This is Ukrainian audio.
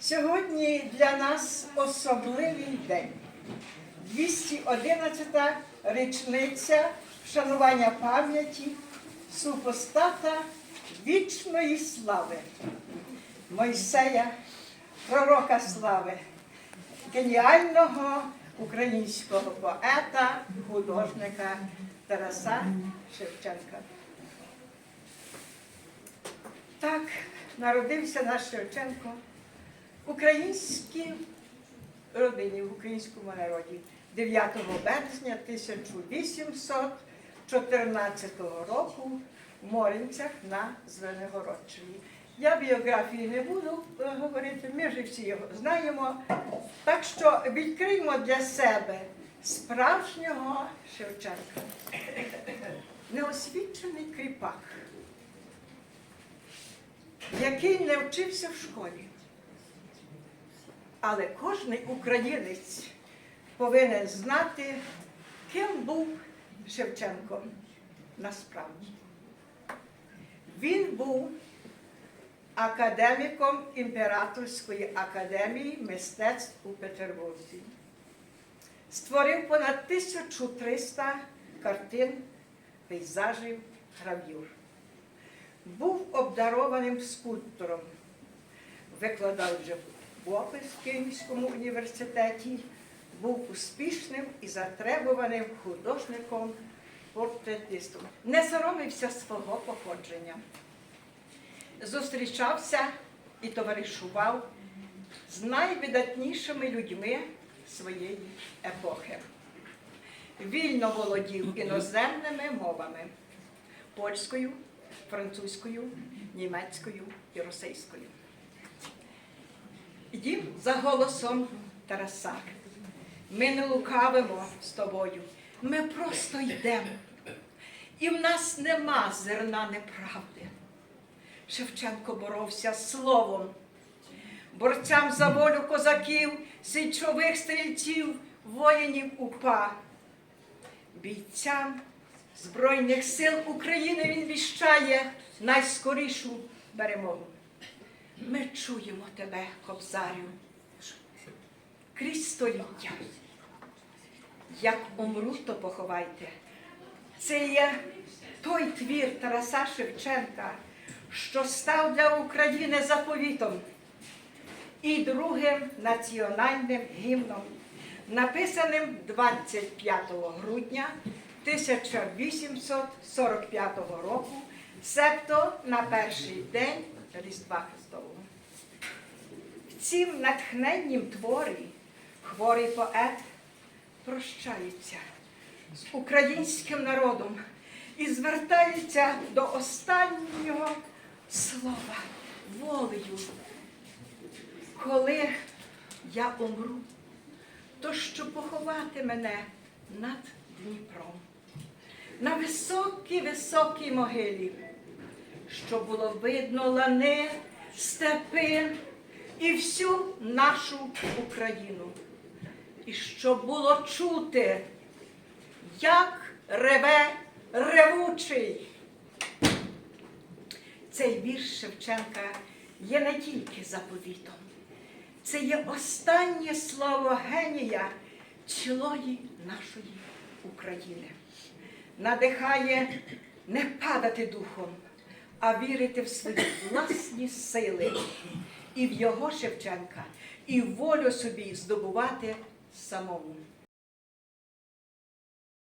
Сьогодні для нас особливий день. 211 річниця вшанування пам'яті супостата вічної слави Мойсея, пророка слави, геніального українського поета, художника Тараса Шевченка. Так народився наш Шевченко в українській родині, в українському народі 9 березня 1814 року в Моринцях на Звенигородчині. Я біографії не буду е, говорити, ми вже всі його знаємо. Так що відкриємо для себе справжнього Шевченка. Неосвічений кріпак, який не вчився в школі. Але кожен українець повинен знати, ким був Шевченко насправді. Він був академіком Імператорської академії мистецтв у Петербурзі. Створив понад 1300 картин, пейзажів, гравюр. Був обдарованим скульптором, викладав вже опис в Київському університеті, був успішним і затребуваним художником, портретистом. Не соромився свого походження. Зустрічався і товаришував з найвидатнішими людьми своєї епохи. Вільно володів іноземними мовами польською, французькою, німецькою і російською. Йдім за голосом Тараса. Ми не лукавимо з тобою, ми просто йдемо. І в нас нема зерна неправди. Шевченко боровся словом, борцям за волю козаків, січових стрільців, воїнів УПА. Бійцям Збройних сил України він віщає найскорішу перемогу. Ми чуємо тебе, Кобзарю, крізь століття. Як умру, то поховайте. Це є той твір Тараса Шевченка, що став для України заповітом і другим національним гімном, написаним 25 грудня 1845 року, себто на перший день Різдва Христового. В цім натхненнім творі хворий поет прощається з українським народом і звертається до останнього слова волею. Коли я умру, то що поховати мене над Дніпром, на високій високій могилі, що було видно лани, степи і всю нашу Україну. І щоб було чути, як реве ревучий. Цей вірш Шевченка є не тільки заповітом, це є останнє слово генія цілої нашої України. Надихає не падати духом, а вірити в свої власні сили і в його Шевченка, і волю собі здобувати самому.